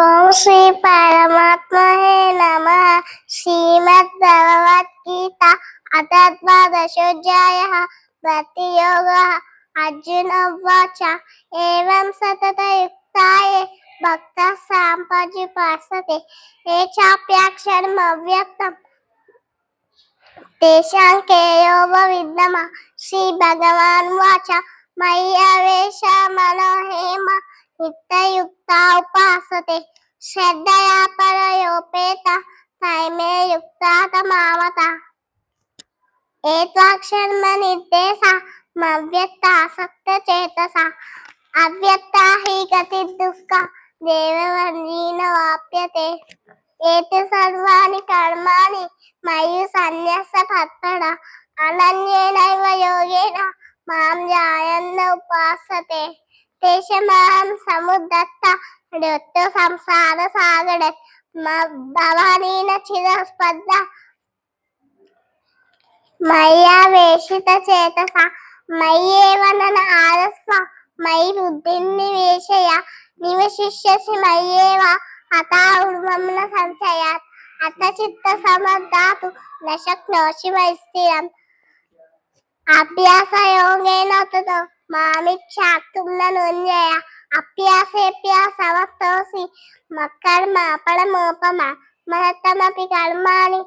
ओम श्री परमात्मा है नमः। श्रीमद् भगवत गीता अथद्वादशोऽध्यायः प्रतियोगः अर्जुन उवाच। एवं सतत युक्ताय सततयुक्ताय भक्तः साम्पजुपासते ये चाप्याक्षरमव्यक्तम् तेषां केयोपविद्मः श्रीभगवान् वाचा మయ్యవేష మనోహేమ నిత్యయుక్త ఉపాసతే శ్రద్ధయా పరయోపేత తైమే యుక్త తమావత ఏత్వాక్షర్మ నిర్దేశ మవ్యక్త ఆసక్త చేతస అవ్యక్త హి గతి దుఃఖ దేవవంజీన వాప్యతే ఏతి సర్వాణి కర్మాణి మయి సన్యాస తత్పర అనన్యేన మాం జాయన్న ఉపాసతే. తేషమాం సముదత్త డొత్తు సంసార సాగడ. భవానీన చిరస్పద్ద మయ్యా వేషిత చేతస. మయ్యేవనన ఆరస్వ. మయి బుద్ధిని వేషయ. నివశిష్యసి మయ్యేవ. అతా ఉర్మమ్న సంచయాత్. అత చిత్త సమర్థాతు. నశక్నోషి న ಅಭ್ಯಾಸ ಯೋಗೇನಾತದ ಮಾಮಿ ಚಾಕ್ತುಮ್ನ ನೊಂಜಯ ಅಭ್ಯಾಸ ಅಭ್ಯಾಸ ಅವತ್ತೋಸಿ ಮಕ್ಕಳ ಮಾಪಳ ಮೋಪಮ ಮಹತ್ತಮಪಿ ಕರ್ಮಾಣಿ